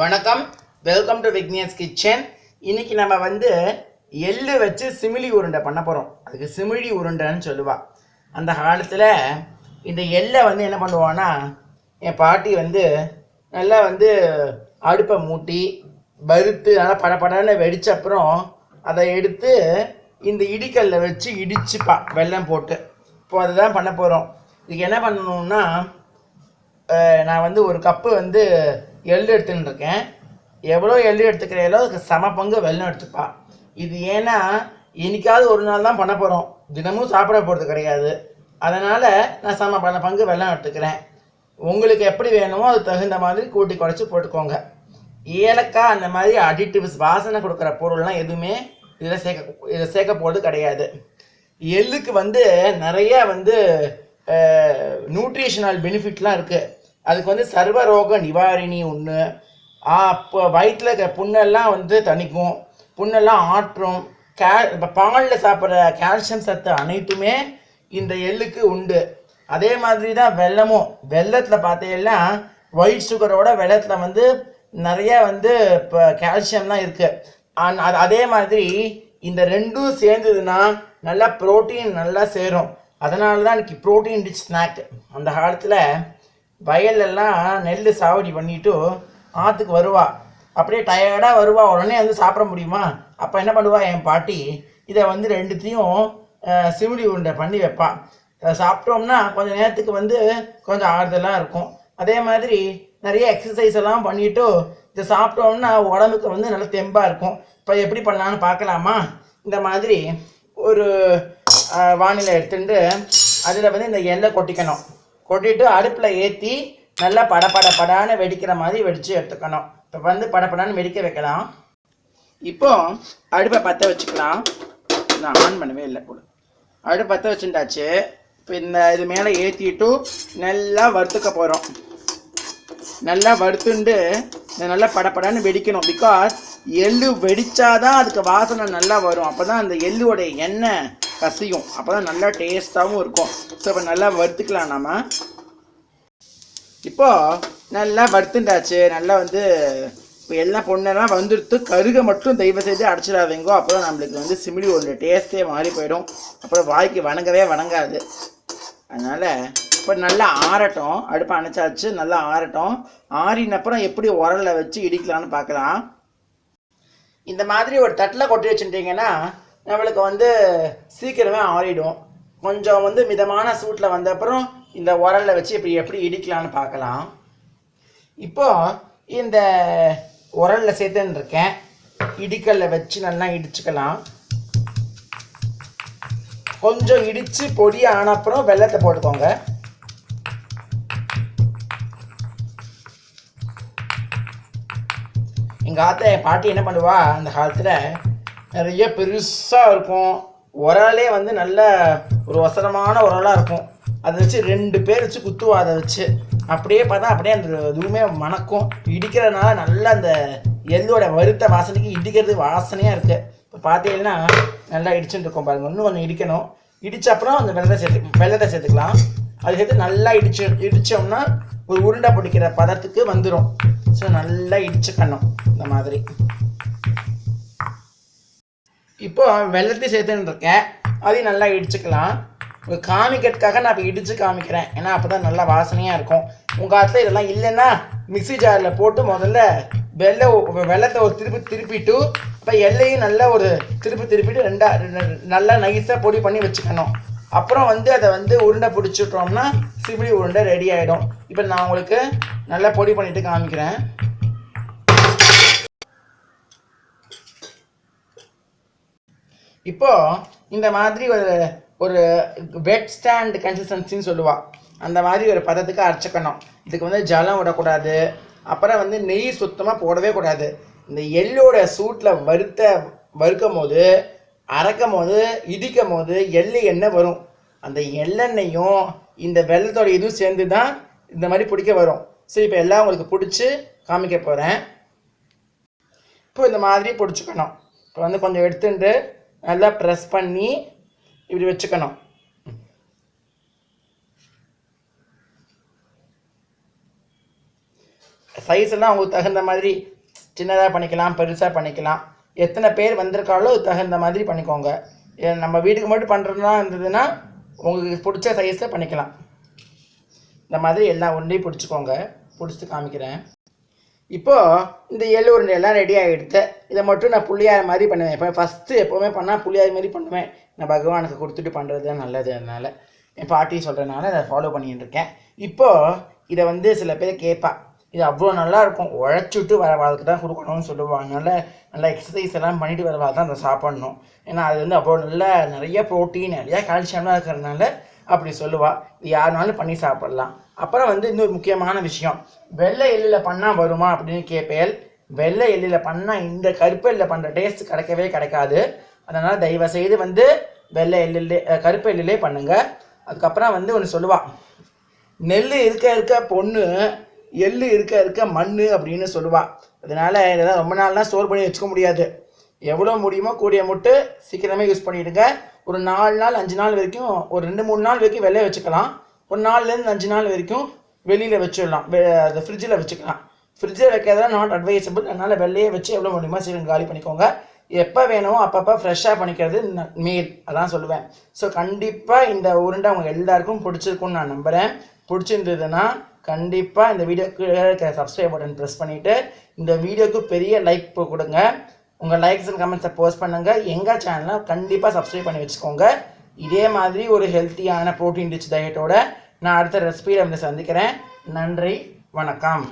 வணக்கம். Welcome to Vignesh kitchen இன்றைக்கி நம்ம வந்து எள்ளு வச்சு சிமிலி உருண்டை பண்ண போகிறோம் அதுக்கு சிமிழி உருண்டைன்னு சொல்லுவா. அந்த காலத்தில் இந்த எள்ளை வந்து என்ன பண்ணுவான்னா என் பாட்டி வந்து நல்லா வந்து அடுப்பை மூட்டி வறுத்து நல்லா படப்படன்னு வெடித்த அப்புறம் அதை எடுத்து இந்த இடிக்கல்ல வச்சு இடிச்சுப்பா வெள்ளம் போட்டு. இப்போ அதுதான் பண்ண போகிறோம் இதுக்கு என்ன பண்ணணும்னா நான் வந்து ஒரு கப்பு வந்து எள்ளு எடுத்துன்னு இருக்கேன் எவ்வளோ எள்ளு எடுத்துக்கிறீங்களோ அதுக்கு சம பங்கு வெள்ளம் எடுத்துப்பா. இது ஏன்னா இன்றைக்காவது ஒரு நாள் தான் பண்ண போகிறோம் தினமும் சாப்பிட போகிறது கிடையாது. அதனால் நான் சம பல பங்கு வெள்ளம் எடுத்துக்கிறேன். உங்களுக்கு எப்படி வேணுமோ அது தகுந்த மாதிரி கூட்டி குறைச்சி போட்டுக்கோங்க. ஏலக்காய் அந்த மாதிரி அடிட்டிவ்ஸ் வாசனை கொடுக்குற பொருள்லாம் எதுவுமே இதில் சேர்க்க இதில் சேர்க்க போகிறது கிடையாது. எள்ளுக்கு வந்து நிறைய வந்து நியூட்ரிஷனல் பெனிஃபிட்லாம் இருக்குது அதுக்கு வந்து சர்வரோக நிவாரணி ஒன்று அப்போ வயிற்றில் இருக்க புண்ணெல்லாம் வந்து தணிக்கும். புண்ணெல்லாம் ஆற்றும். கே இப்போ பாலில் சாப்பிட்ற கால்சியம் சத்து அனைத்துமே இந்த எள்ளுக்கு உண்டு. அதே மாதிரி தான் வெல்லமும். வெல்லத்தில் பார்த்தீங்கன்னா ஒயிட் சுகரோட வெல்லத்தில் வந்து நிறைய வந்து இப்போ கால்சியம்லாம் இருக்குது அது அதே மாதிரி இந்த ரெண்டும் சேர்ந்ததுன்னா நல்லா புரோட்டீன் நல்லா சேரும். அதனால தான் இன்றைக்கி ப்ரோட்டீன் ரிச் ஸ்நாக் அந்த காலத்தில் வயல்லெல்லாம் நெல் சாவடி பண்ணிட்டு ஆற்றுக்கு வருவா. அப்படியே டயர்டாக வருவா. உடனே வந்து சாப்பிட முடியுமா? அப்போ என்ன பண்ணுவா? என் பாட்டி இதை வந்து ரெண்டுத்தையும் சிமிடி உருண்டை பண்ணி வைப்பான் அதை சாப்பிட்டோம்னா கொஞ்சம் நேரத்துக்கு வந்து கொஞ்சம் ஆறுதலாக இருக்கும். அதே மாதிரி நிறைய எக்ஸசைஸ் எல்லாம் பண்ணிவிட்டு இதை சாப்பிட்டோம்னா உடம்புக்கு வந்து நல்லா தெம்பாக இருக்கும். இப்போ எப்படி பண்ணலான்னு பார்க்கலாமா? இந்த மாதிரி ஒரு வானிலை எடுத்துட்டு அதில் வந்து இந்த எண்ணெய் கொட்டிக்கணும். கொட்டிட்டு அடுப்பில் ஏற்றி நல்லா படபட படான்னு வெடிக்கிற மாதிரி வெடித்து எடுத்துக்கணும். இப்போ வந்து படபடான்னு வெடிக்க வைக்கலாம். இப்போ அடுப்பை பற்ற வச்சுக்கலாம். நான் ஆன் பண்ணவே இல்லை. கூட அடுப்பு பற்ற வச்சுட்டாச்சு. இப்போ இந்த இது மேலே ஏற்றிட்டு நல்லா வறுத்துக்க போகிறோம் நல்லா வறுத்துண்டு இதை நல்லா படபடன்னு வெடிக்கணும். பிகாஸ் எள்ளு வெடித்தாதான் அதுக்கு வாசனை நல்லா வரும். அப்போ தான் அந்த எள்ளுவோடைய எண்ணெய் கசியும். அப்போ தான் நல்லா டேஸ்ட்டாகவும் இருக்கும். ஸோ இப்போ நல்லா வறுத்துக்கலாம் நம்ம இப்போது நல்லா வறுத்துண்டாச்சு. நல்லா வந்து இப்போ எல்லாம் பொண்ணெல்லாம் வந்துடுத்து கருக மட்டும் தயவு செய்து அடைச்சிடாதீங்கோ. அப்புறம் நம்மளுக்கு வந்து சிமிலி ஒன்று டேஸ்ட்டே மாறி போயிடும். அப்புறம் வாய்க்கு வணங்கவே வணங்காது. அதனால் இப்போ நல்லா ஆறட்டும். அடுப்பை அணைச்சாச்சு. நல்லா ஆறட்டும். ஆறின அப்புறம் எப்படி உரலில் வச்சு இடிக்கலாம்னு பார்க்கலாம். இந்த மாதிரி ஒரு தட்டில் கொட்டி வச்சுட்டிங்கன்னா நம்மளுக்கு வந்து சீக்கிரமே ஆறிடும். கொஞ்சம் வந்து மிதமான சூட்டில் வந்த அப்புறம் இந்த உரலில் வச்சு இப்படி எப்படி இடிக்கலாம்னு பார்க்கலாம். இப்போ இந்த உரலில் சேர்த்துன்னு இருக்கேன். இடிக்கல்ல வச்சு நல்லா இடிச்சுக்கலாம். கொஞ்சம் இடித்து பொடி ஆன அப்புறம் வெள்ளத்தை போட்டுக்கோங்க. எங்கள் ஆத்த என் பாட்டி என்ன பண்ணுவா? அந்த காலத்தில் நிறைய பெருசாக இருக்கும். உரலே வந்து நல்ல ஒரு வசனமான உரலாக இருக்கும். அதை வச்சு ரெண்டு பேர் வச்சு குத்துவோம். அதை வச்சு அப்படியே பார்த்தா அப்படியே அந்த இதுவுமே மணக்கும். இடிக்கிறதுனால நல்லா அந்த எள்ளோட வருத்த வாசனைக்கு இடிக்கிறது வாசனையாக இருக்குது இப்போ பார்த்தீங்கன்னா நல்லா இடிச்சுட்டு இருக்கோம் பாருங்க. இன்னும் கொஞ்சம் இடிக்கணும். இடித்த அப்புறம் அந்த வெள்ளத்தை சேர்த்து வெள்ளத்தை சேர்த்துக்கலாம். அது சேர்த்து நல்லா இடிச்சு இடித்தோம்னா ஒரு உருண்டை பிடிக்கிற பதத்துக்கு வந்துடும் ஸோ நல்லா இடிச்சுக்கணும் இந்த மாதிரி. இப்போ வெள்ளத்தை சேர்த்துன்னு இருக்கேன். அதையும் நல்லா இடிச்சுக்கலாம். காமிக்கிறதுக்காக நான் இப்போ இடித்து காமிக்கிறேன். ஏன்னா அப்போ தான் நல்லா வாசனையாக இருக்கும். உங்கள் காலத்தில் இதெல்லாம் இல்லைன்னா மிக்ஸி ஜாரில் போட்டு முதல்ல வெள்ளை வெள்ளத்தை ஒரு திருப்பி திருப்பிட்டு இப்போ எல்லையும் நல்லா ஒரு திருப்பி திருப்பிட்டு ரெண்டா நல்லா நைஸாக பொடி பண்ணி வச்சுக்கணும். அப்புறம் வந்து அதை வந்து உருண்டை பிடிச்சிட்டோம்னா சிபிடி உருண்டை ரெடி ஆகிடும் இப்போ நான் உங்களுக்கு நல்லா பொடி பண்ணிட்டு காமிக்கிறேன். இப்போது இந்த மாதிரி ஒரு ஒரு வெட் ஸ்டாண்ட் கன்சிஸ்டன்சின்னு சொல்லுவா. அந்த மாதிரி ஒரு பதத்துக்கு அரைச்சிக்கணும். இதுக்கு வந்து ஜலம் விடக்கூடாது. அப்புறம் வந்து நெய் சுத்தமாக போடவே கூடாது. இந்த எள்ளோட சூட்டில் வறுத்த வறுக்கும் போது அரைக்கும் போது இடிக்கும் போது எள்ளு எண்ணெய் வரும். அந்த எள்ளெண்ணையும் இந்த வெள்ளத்தோட இதுவும் சேர்ந்து தான் இந்த மாதிரி பிடிக்க வரும். ஸோ இப்போ எல்லாம் உங்களுக்கு பிடிச்சி காமிக்க போகிறேன் இப்போ இந்த மாதிரி பிடிச்சிக்கணும். இப்போ வந்து கொஞ்சம் எடுத்துட்டு நல்லா ப்ரெஸ் பண்ணி இப்படி வச்சுக்கணும். சைஸ் எல்லாம் உங்களுக்கு தகுந்த மாதிரி சின்னதாக பண்ணிக்கலாம் பெருசாக பண்ணிக்கலாம். எத்தனை பேர் வந்திருக்காலோ தகுந்த மாதிரி பண்ணிக்கோங்க. ஏ, நம்ம வீட்டுக்கு மட்டும் பண்ணுறதுனா இருந்ததுன்னா உங்களுக்கு பிடிச்ச சைஸில் பண்ணிக்கலாம். இந்த மாதிரி எல்லா ஒன்றையும் பிடிச்சிக்கோங்க. பிடிச்சி காமிக்கிறேன். இப்போது இந்த எள்ளு உருண்டையெல்லாம் ரெடி ஆகிடுது இதை மட்டும் நான் புள்ளியார மாதிரி பண்ணுவேன். இப்போ ஃபஸ்ட்டு எப்போவுமே பண்ணால் புளியார் மாதிரி பண்ணுவேன். நான் பகவானுக்கு கொடுத்துட்டு பண்ணுறது தான் நல்லது அதனால். என் பாட்டி சொல்கிறதுனால அதை ஃபாலோ பண்ணிகிட்டு இருக்கேன். இப்போது இதை வந்து சில பேர் கேட்பா. இது அவ்வளோ நல்லா இருக்கும். உழைச்சிட்டு வர வாழ்க்கை தான் கொடுக்கணும்னு சொல்லுவாங்க. அதனால் நல்லா எக்ஸசைஸ் எல்லாம் பண்ணிட்டு வர வாழ்க்கை தான் அதை சாப்பிட்ணும். ஏன்னா அது வந்து அவ்வளோ நல்ல நிறைய ப்ரோட்டீன் நிறையா கால்சியம்லாம் இருக்கிறதுனால அப்படி சொல்லுவா. இது யாருனாலும் பண்ணி சாப்பிடலாம். அப்புறம் வந்து இன்னொரு முக்கியமான விஷயம். வெள்ளை எள்ளில் பண்ணால் வருமா? அப்படின்னு கேட்பேல் வெள்ளை எள்ளில் பண்ணால் இந்த கருப்பு பண்ணுற டேஸ்ட் கிடைக்கவே கிடைக்காது. அதனால் தயவு செய்து வந்து வெள்ளை எள்ளிலே கருப்பு எள்ளிலே பண்ணுங்க. அதுக்கப்புறம் வந்து ஒன்று சொல்லுவா. நெல் இருக்க இருக்க பொண்ணு எள்ளு இருக்க இருக்க மண் அப்படின்னு சொல்லுவா. அதனால் இதெல்லாம் ரொம்ப நாள்லாம் ஸ்டோர் பண்ணி வச்சுக்க முடியாது. எவ்வளோ முடியுமோ கூடிய முட்டு சீக்கிரமே யூஸ் பண்ணிவிடுங்க ஒரு நாலு நாள் அஞ்சு நாள் வரைக்கும் ஒரு ரெண்டு மூணு நாள் வரைக்கும் வெளியே வச்சுக்கலாம். ஒரு நாலுலேருந்து அஞ்சு நாள் வரைக்கும் வெளியில் வச்சிடலாம். வெ- அது ஃப்ரிட்ஜில் வச்சுக்கலாம். ஃப்ரிட்ஜில் வைக்கிறதெல்லாம் நாட் அட்வைசபிள் அதனால் வெளியே வச்சு எவ்வளோ முடியுமோ சீக்கிரம் காலி பண்ணிக்கோங்க. எப்போ வேணுமோ அப்பப்போ ஃப்ரெஷ்ஷாக பண்ணிக்கிறது ந- மேல் அதான் சொல்லுவேன். ஸோ கண்டிப்பாக இந்த உருண்டை அவங்க எல்லாருக்கும் பிடிச்சிருக்கும்னு நான் நம்புகிறேன் பிடிச்சிருந்ததுன்னா கண்டிப்பாக இந்த வீடியோக்கு இருக்கிற சப்ஸ்கிரைப் பட்டன் ப்ரெஸ் பண்ணிவிட்டு இந்த வீடியோக்கு பெரிய லைக் கொடுங்க. உங்கள் லைக்ஸ் அண்ட் கமெண்ட்ஸை போஸ்ட் பண்ணுங்கள் எங்கள் சேனலை கண்டிப்பாக சப்ஸ்கிரைப் பண்ணி வச்சுக்கோங்க. இதே மாதிரி ஒரு ஹெல்த்தியான ப்ரோட்டீன் ரிச் டயட்டோட நான் அடுத்த ரெசிபியில் வந்து சந்திக்கிறேன். நன்றி வணக்கம்.